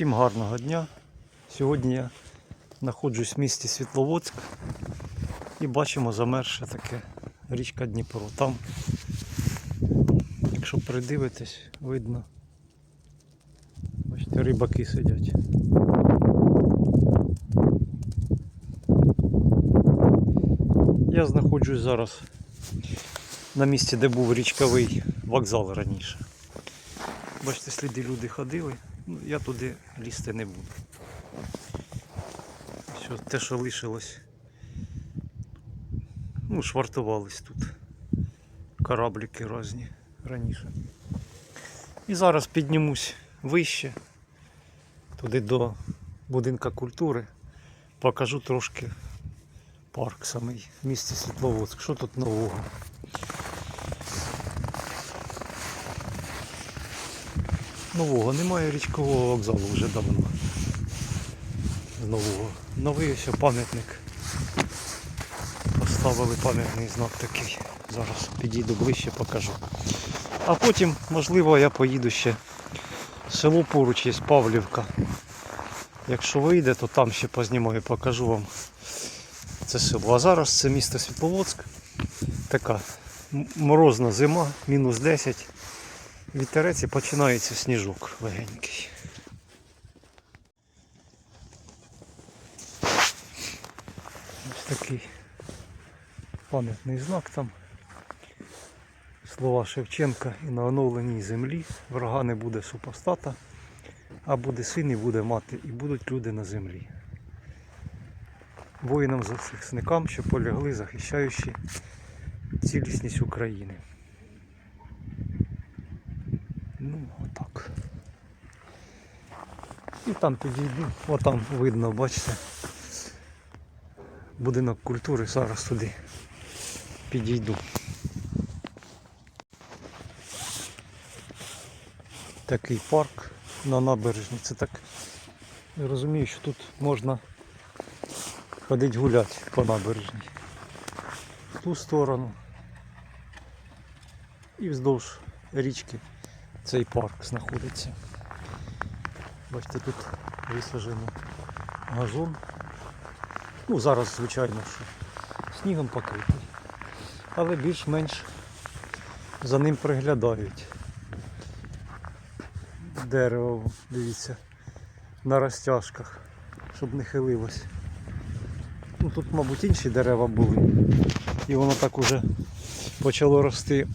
Всім гарного дня. Сьогодні я знаходжусь в місті Світловодськ і бачимо замерше таке річка Дніпро. Там, якщо придивитись, видно. Бачите, рибаки сидять. Я знаходжусь зараз на місці, де був річковий вокзал раніше. Бачите, сліди люди ходили. Ну, я туди лізти не буду. Що, те, що лишилось. Ну, швартувались тут. Кораблики різні раніше. І зараз піднімусь вище, туди до будинка культури. Покажу трошки парк самий в місті Світловодськ. Що тут нового? Нового немає річкового вокзалу вже давно. Нового. Новий ось пам'ятник. Поставили пам'ятний знак такий. Зараз підійду ближче, покажу. А потім, можливо, я поїду ще село поруч є Павлівка. Якщо вийде, то там ще познімаю, покажу вам це село. А зараз це місто Світловодськ. Така морозна зима, мінус 10. Вітерець і починається сніжок легенький. Ось такий пам'ятний знак там. Слова Шевченка і на оновленій землі врага не буде супостата, а буде син і буде мати, і будуть люди на землі. Воїнам захисникам, що полягли, захищаючи цілісність України. Ну, отак. І там підійду, отам видно, бачите. Будинок культури, зараз туди підійду. Такий парк на набережні. Це так. Я розумію, що тут можна ходити гуляти по набережній. В ту сторону. І вздовж річки цей парк знаходиться. Бачите, тут висаджено газон. Ну, зараз, звичайно, що снігом покритий. Але більш-менш за ним приглядають. Дерево, дивіться, на розтяжках, щоб не хилилось. Ну, тут, мабуть, інші дерева були. І воно так уже почало рости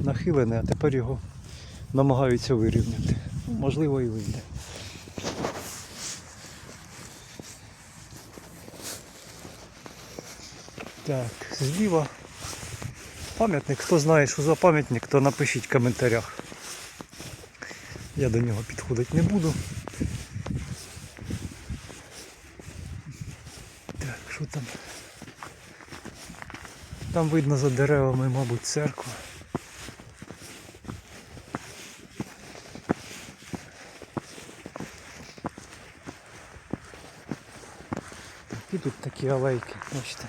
нахилене, а тепер його намагаються вирівняти. Можливо і вийде. Так, зліва пам'ятник. Хто знає, що за пам'ятник, то напишіть в коментарях. Я до нього підходити не буду. Так, що там? Там видно за деревами, мабуть, церква. І тут такі алейки, бачите.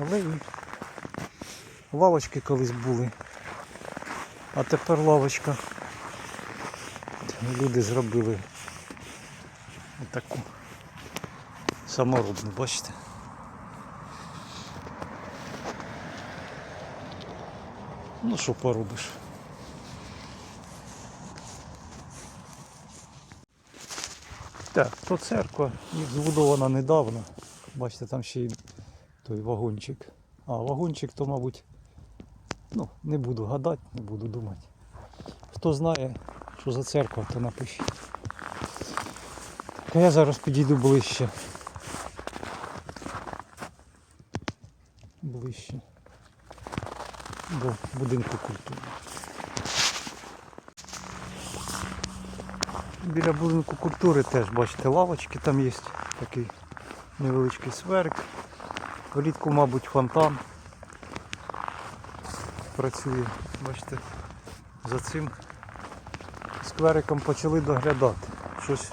Алеї. Лавочки колись були. А тепер лавочка. Люди зробили таку саморобну, бачите? Ну що поробиш? Так, то церква і збудована недавно. Бачите, там ще й той вагончик. А, вагончик то, мабуть, ну, не буду гадати, не буду думати. Хто знає, що за церква, то напишіть. Я зараз підійду ближче. Ближче до будинку культури. Біля будинку культури теж, бачите, лавочки там є, такий невеличкий сверк. Влітку, мабуть, фонтан працює. Бачите, за цим сквериком почали доглядати. Щось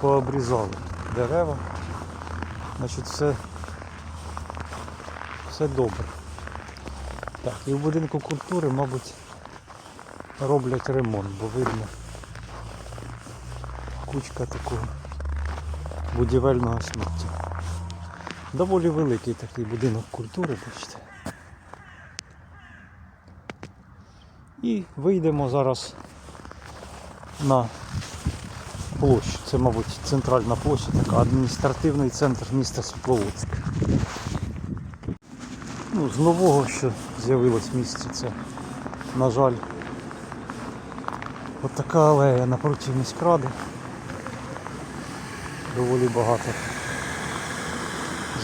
пообрізали. Дерева. Значить все, все добре. Так, і в будинку культури, мабуть, роблять ремонт, бо видно кучка такого будівельного сміття. Доволі великий такий будинок культури, бачите. І вийдемо зараз на площу. Це, мабуть, центральна площа, така адміністративний центр міста Світловодськ. Ну, з нового, що з'явилось в місті, це, на жаль, от така алея напроти міськради. Доволі багато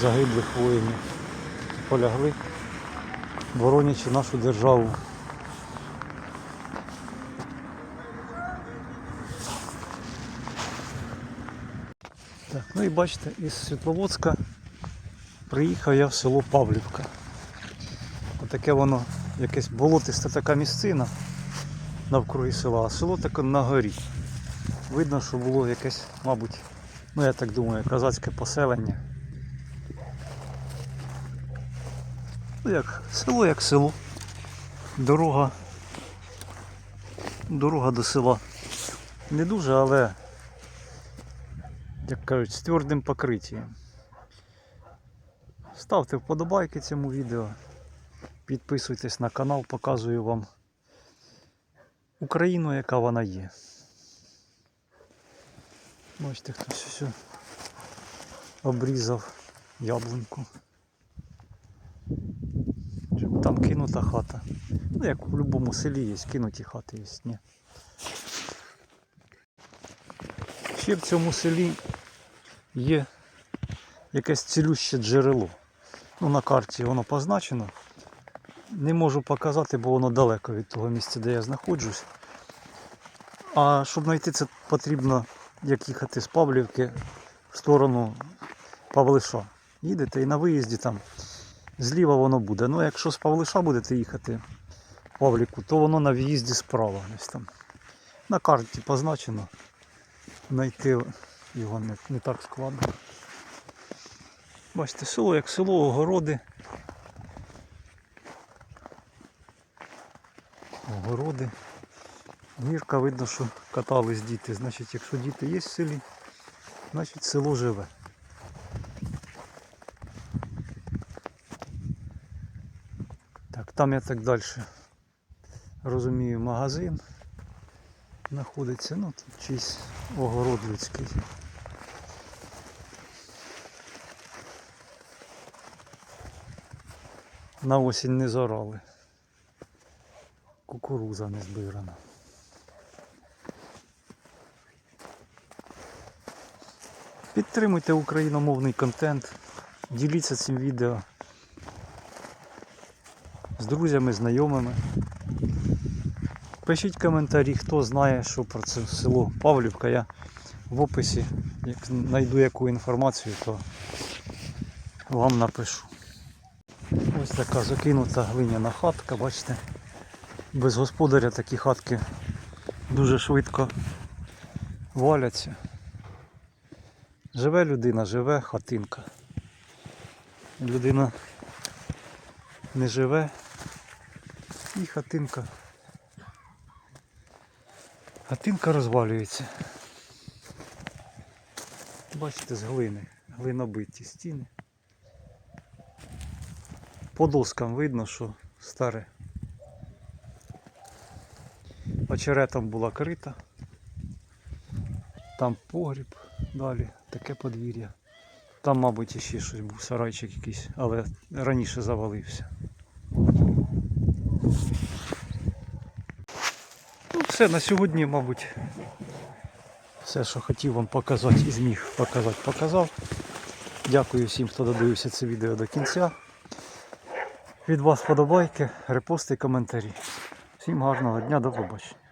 загиблих воїнів полягли, боронячи нашу державу. Так, ну і бачите, із Світловодська приїхав я в село Павлівка. Отаке воно якесь болотиста така місцина навкруги села, а село таке на горі. Видно, що було якесь, мабуть, ну я так думаю, козацьке поселення. Ну як, село як село. Дорога. Дорога до села. Не дуже, але як кажуть, з твердим покриттям. Ставте вподобайки цьому відео. Підписуйтесь на канал, показую вам Україну, яка вона є. Бачите, хтось ось обрізав яблуньку. Там кинута хата. Ну, як в будь-якому селі є, кинуті хати є. Ні. Ще в цьому селі є якесь цілюще джерело. Ну, на карті воно позначено. Не можу показати, бо воно далеко від того місця, де я знаходжусь. А щоб знайти це потрібно, як їхати з Павлівки в сторону Павлиша. Їдете і на виїзді там зліва воно буде. Ну якщо з Павлиша будете їхати в Павлівку, то воно на в'їзді справа. Ось там. На карті позначено. Знайти його не, не так складно. Бачите, село як село, огороди. Огороди. Гірка видно, що катались діти. Значить, якщо діти є в селі, значить село живе. Так, там я так далі розумію магазин знаходиться, ну тут чийсь огород людський. На осінь не зорали. Кукуруза не збирана. Підтримуйте україномовний контент, діліться цим відео з друзями, знайомими. Пишіть коментарі, хто знає, що про це село Павлівка. Я в описі, як знайду яку інформацію, то вам напишу. Ось така закинута глиняна хатка, бачите, без господаря такі хатки дуже швидко валяться. Живе людина, живе хатинка. Людина не живе і хатинка. Хатинка розвалюється. Бачите, з глини, глинобиті стіни. По доскам видно, що старе. Очеретом була крита. Там погріб далі, таке подвір'я. Там, мабуть, ще щось був, сарайчик якийсь, але раніше завалився. Ну, все, на сьогодні, мабуть, все, що хотів вам показати і зміг показати, показав. Дякую всім, хто додивився це відео до кінця. Від вас подобайки, репости коментарі. Всім гарного дня, до побачення.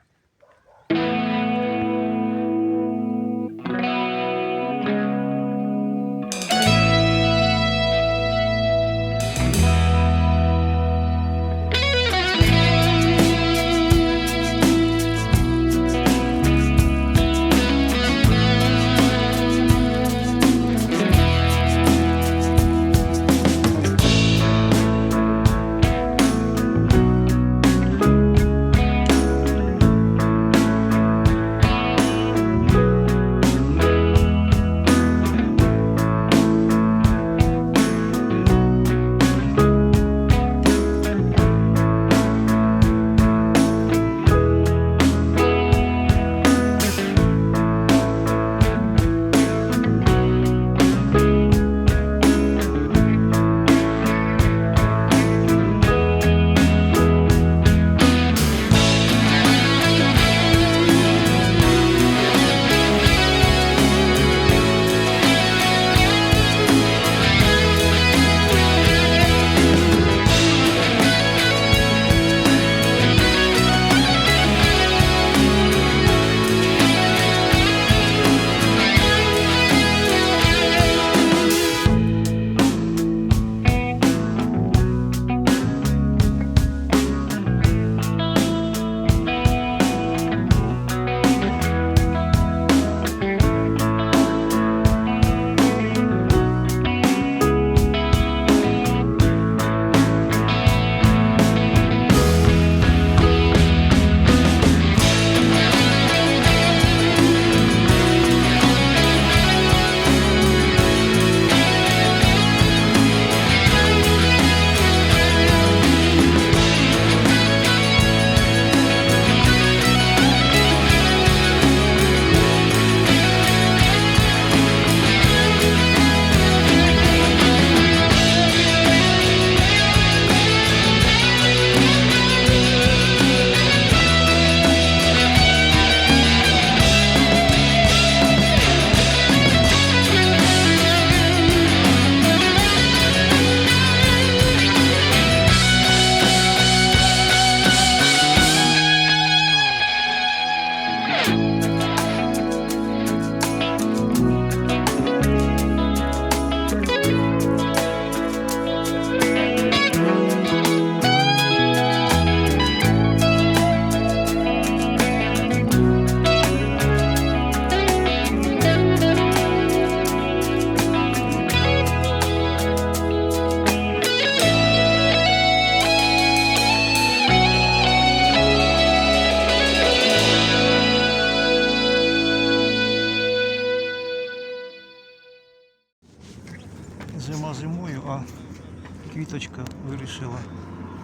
Квіточка вирішила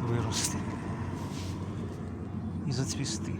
вирости і зацвісти.